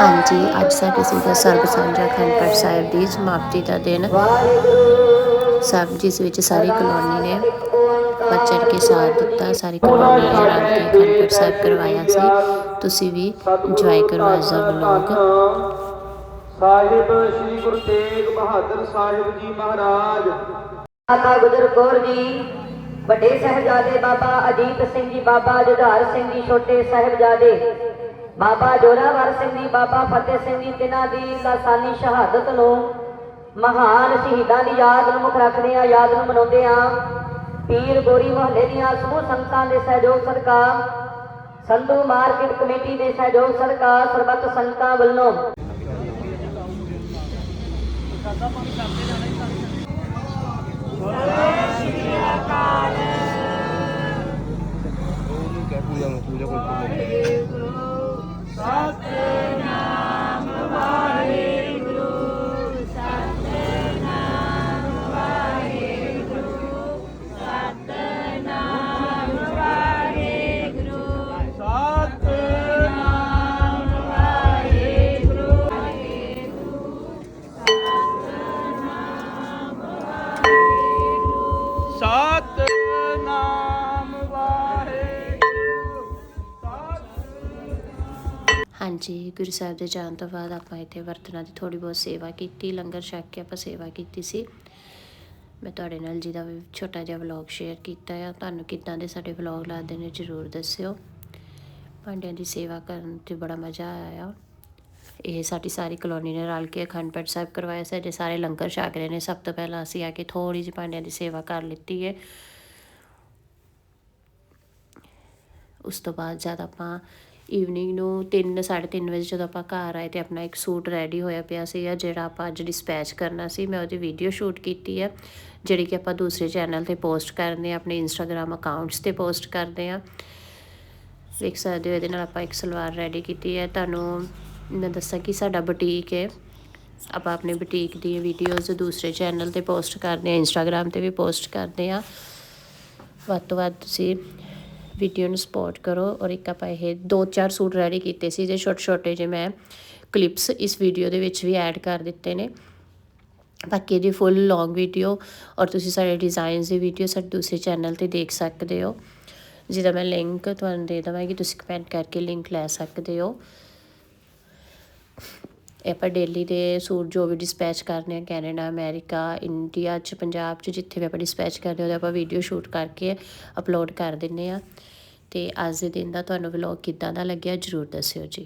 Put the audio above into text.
ਹਾਂਜੀ ਅੱਜ ਸਾਡੇ ਸੀਗਾ ਸਰਬ ਸਾਂਝਾ ਅਖੰਡ ਪਾਠ ਸਾਹਿਬ ਦੀ ਸਮਾਪਤੀ ਦਾ ਦਿਨ ਸਭ ਜਿਸ ਵਿੱਚ ਸਾਰੀ ਕਲੋਨੀ ਨੇ ਚੜ੍ਹ ਕੇ ਸਾਥ ਦਿੱਤਾ ਸਾਰੀ ਕਲੋਨੀ ਨੇ ਰਲ ਕੇ ਅਖੰਡ ਪਾਠ ਸਾਹਿਬ ਕਰਵਾਇਆ ਸੀ। ਤੁਸੀਂ ਵੀ ਇੰਜੋਏ ਕਰੋ ਅੱਜ ਦਾ ਵਲੋਗ ਸਾਹਿਬ ਸ੍ਰੀ ਗੁਰੂ ਤੇਗ ਬਹਾਦਰ ਸਾਹਿਬ ਜੀ ਮਹਾਰਾਜ। ਮਾਤਾ ਗੁਜਰ ਕੌਰ ਜੀ ਵੱਡੇ ਸਾਹਿਬਜ਼ਾਦੇ ਬਾਬਾ ਅਜੀਤ ਸਿੰਘ ਜੀ ਬਾਬਾ ਜੁਝਾਰ ਸਿੰਘ ਜੀ ਛੋਟੇ ਸਾਹਿਬਜ਼ਾਦੇ। ਬਾਬਾ ਜੋਰਾਵਰ ਸਿੰਘ ਜੀ, ਬਾਬਾ ਫਤਿਹ ਸਿੰਘ ਜੀ, ਤਿਨਾਂ ਦੀ ਲਾਸਾਨੀ ਸ਼ਹਾਦਤ ਨੂੰ ਮਹਾਨ ਸ਼ਹੀਦਾਂ ਦੀ ਯਾਦ ਨੂੰ ਮੁੱਖ ਰੱਖਦੇ ਆ ਯਾਦ ਨੂੰ ਮਨਾਉਂਦੇ ਆ ਪੀਰ ਗੋਰੀ ਮਹੱਲੇ ਦੀਆਂ ਸਮੂਹ ਸੰਗਤਾਂ ਦੇ ਸਹਿਯੋਗ ਸਦਕਾ, ਸੰਧੂ ਮਾਰਕੀਟ ਕਮੇਟੀ ਦੇ ਸਹਿਯੋਗ ਸਦਕਾ, ਸਰਬੱਤ ਸੰਗਤਾਂ ਵੱਲੋਂ। ਪੂਜਾ ਨੂੰ ਪੂਜਾ ਕੋਈ साथ ਹਾਂਜੀ, ਗੁਰੂ ਸਾਹਿਬ ਦੇ ਜਾਣ ਤੋਂ ਬਾਅਦ ਆਪਾਂ ਇੱਥੇ ਵਰਤਨਾਂ ਦੀ ਥੋੜੀ ਬਹੁਤ ਸੇਵਾ ਕੀਤੀ, ਲੰਗਰ ਛਕ ਕੇ ਆਪਾਂ ਸੇਵਾ ਕੀਤੀ ਸੀ। ਮੈਂ ਤੁਹਾਡੇ ਨਾਲ ਜਿਹਦਾ ਵੀ ਛੋਟਾ ਜਿਹਾ ਵਲੌਗ ਸ਼ੇਅਰ ਕੀਤਾ ਆ, ਤੁਹਾਨੂੰ ਕਿੱਦਾਂ ਦੇ ਸਾਡੇ ਵਲੌਗ ਲੱਗਦੇ ਨੇ ਜਰੂਰ ਦੱਸਿਓ। ਭਾਂਡਿਆਂ ਦੀ ਸੇਵਾ ਕਰਨ 'ਤੇ ਬੜਾ ਮਜ਼ਾ ਆਇਆ। ਇਹ ਸਾਡੀ ਸਾਰੀ ਕਲੋਨੀ ਨੇ ਰਲ ਕੇ ਅਖੰਡ ਪਾਠ ਸਾਹਿਬ ਕਰਵਾਇਆ, ਸਾਡੇ ਸਾਰੇ ਲੰਗਰ ਛਕ ਰਹੇ ਨੇ। ਸਭ ਤੋਂ ਪਹਿਲਾਂ ਅਸੀਂ ਆ ਕੇ ਥੋੜੀ ਜਿਹੀ ਭਾਂਡਿਆਂ ਦੀ ਸੇਵਾ ਕਰ ਲਿੱਤੀ ਹੈ ਉਸ ਤੋਂ ਬਾਅਦ ਜਦ ਆਪਾਂ ਈਵਨਿੰਗ ਨੂੰ 3 3:30 ਵਜੇ ਜਦੋਂ ਆਪਾਂ ਘਰ ਆਏ ਤੇ ਆਪਣਾ ਇੱਕ ਸੂਟ ਰੈਡੀ ਹੋਇਆ ਪਿਆ ਸੀਗਾ, ਜਿਹੜਾ ਆਪਾਂ ਅੱਜ ਡਿਸਪੈਚ ਕਰਨਾ ਸੀ, ਮੈਂ ਉਹਦੀ ਵੀਡੀਓ ਸ਼ੂਟ ਕੀਤੀ ਹੈ ਜਿਹੜੀ ਕਿ ਆਪਾਂ ਦੂਸਰੇ ਚੈਨਲ ਤੇ ਪੋਸਟ ਕਰਦੇ ਆ, ਆਪਣੇ ਇੰਸਟਾਗ੍ਰam ਅਕਾਊਂਟਸ ਤੇ ਪੋਸਟ ਕਰਦੇ ਆ। ਦੇਖ ਸਕਦੇ ਹੋ, ਇਹਦੇ ਨਾਲ ਆਪਾਂ ਇੱਕ ਸਲਵਾਰ ਰੈਡੀ ਕੀਤੀ ਹੈ। ਤੁਹਾਨੂੰ ਮੈਂ ਦੱਸਾਂ ਕਿ ਸਾਡਾ ਬੁਟੀਕ ਹੈ। ਆਪਾਂ ਆਪਣੇ ਬੁਟੀਕ ਦੀਆਂ ਵੀਡੀਓਜ਼ ਦੂਸਰੇ ਚੈਨਲ ਤੇ ਪੋਸਟ ਕਰਦੇ ਆ ਇੰਸਟਾਗ੍ਰam ਤੇ ਵੀ ਪੋਸਟ ਕਰਦੇ ਆ। ਵੱਧ ਤੋਂ ਵੱਧ ਤੁਸੀਂ ਵੀਡੀਓ ਨੂੰ ਸਪੋਰਟ ਕਰੋ ਔਰ ਇੱਕ ਆਪਾਂ ਇਹ ਦੋ ਚਾਰ ਸੂਟ ਰੈਡੀ ਕੀਤੇ ਸੀ ਜੇ ਛੋਟੇ ਛੋਟੇ ਜਿਹੇ ਮੈਂ ਕਲਿੱਪਸ ਇਸ ਵੀਡੀਓ ਦੇ ਵਿੱਚ ਵੀ ਐਡ ਕਰ ਦਿੱਤੇ ਨੇ। ਬਾਕੀ ਦੀ ਫੁੱਲ ਲੌਂਗ ਵੀਡੀਓ ਔਰ ਤੁਸੀਂ ਸਾਡੇ ਡਿਜ਼ਾਈਨਸ ਦੀ ਵੀਡੀਓ ਸਾਡੇ ਦੂਸਰੇ ਚੈਨਲ ਤੇ ਦੇਖ ਸਕਦੇ ਹੋ। ਜਿਹਦਾ ਮੈਂ ਲਿੰਕ ਤੁਹਾਨੂੰ ਦੇ ਦੇਵਾਂਗੀ, ਤੁਸੀਂ ਕਮੈਂਟ ਕਰਕੇ ਲਿੰਕ ਲੈ ਸਕਦੇ ਹੋ। ਆਪਾਂ ਡੇਲੀ ਦੇ ਸੂਟ ਜੋ ਵੀ ਡਿਸਪੈਚ ਕਰਨੇ ਆ, ਕੈਨੇਡਾ, ਅਮਰੀਕਾ, ਇੰਡੀਆ ਚ, ਪੰਜਾਬ ਚ, ਜਿੱਥੇ ਵੀ ਆਪਾਂ ਡਿਸਪੈਚ ਕਰਦੇ ਉਹਦੇ ਆਪਾਂ ਵੀਡੀਓ ਸ਼ੂਟ ਕਰਕੇ ਅਪਲੋਡ ਕਰ ਦਿੰਨੇ ਆ ਤੇ ਅੱਜ ਦੇ ਦਿਨ ਦਾ ਤੁਹਾਨੂੰ ਵਲੌਗ ਕਿੱਦਾਂ ਦਾ ਲੱਗਿਆ ਜਰੂਰ ਦੱਸਿਓ ਜੀ।